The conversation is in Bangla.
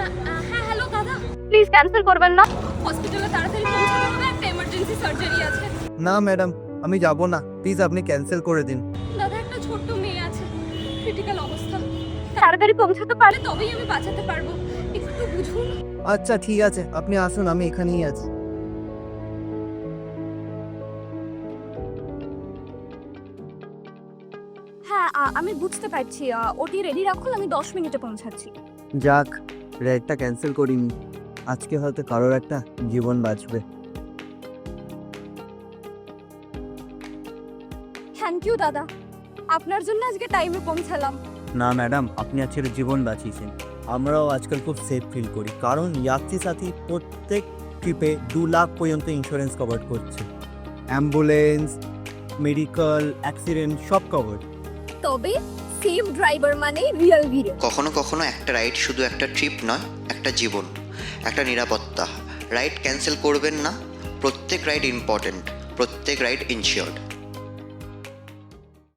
হ্যাঁ হ্যালো দাদা। প্লিজ ক্যান্সেল করবেন না। হসপিটালে তাড়াতাড়ি পৌঁছাতে হবে একটা এমার্জেন্সি সার্জারি আছে। না ম্যাডাম আমি যাব না। প্লিজ আপনি ক্যান্সেল করে দিন। দাদা একটা ছোট্ট মেয়ে আছে। ক্রিটিক্যাল অবস্থা। তাড়াতাড়ি পৌঁছাতে পারে তবেই আমি বাঁচাতে পারব। একটু বুঝুন। আচ্ছা ঠিক আছে। আপনি আসুন আমি এখানেই আছি। হ্যাঁ আ- আমি বুঝতে পারছি। আ, ওটি রেডি রাখুন আমি দশ মিনিটে পৌঁছাচ্ছি। যাক। রাইডটা ক্যান্সেল করিনি। আজকে হয়তো কারোর একটা জীবন বাঁচবে। থ্যাংক ইউ দাদা। আপনার জন্য আজকে টাইমে পৌঁছালাম। না ম্যাডাম আপনি আজকের জীবন বাঁচিয়েছেন। আমরাও আজকাল খুব সেফ ফিল করি। কারণ যাত্রী সাথী প্রত্যেক ট্রিপে দু লাখ পর্যন্ত ইন্স্যুরেন্স কভার করছে। অ্যাম্বুলেন্স মেডিকেল অ্যাক্সিডেন্ট সব কভার তবে সেফ ড্রাইভার মানে রিয়েল হিরো কখনো কখনো একটা রাইড শুধু একটা ট্রিপ নয়, একটা জীবন, একটা নিরাপত্তা। রাইড ক্যান্সেল করবেন না, প্রত্যেক রাইড ইম্পর্ট্যান্ট প্রত্যেক রাইড ইনশিওর্ড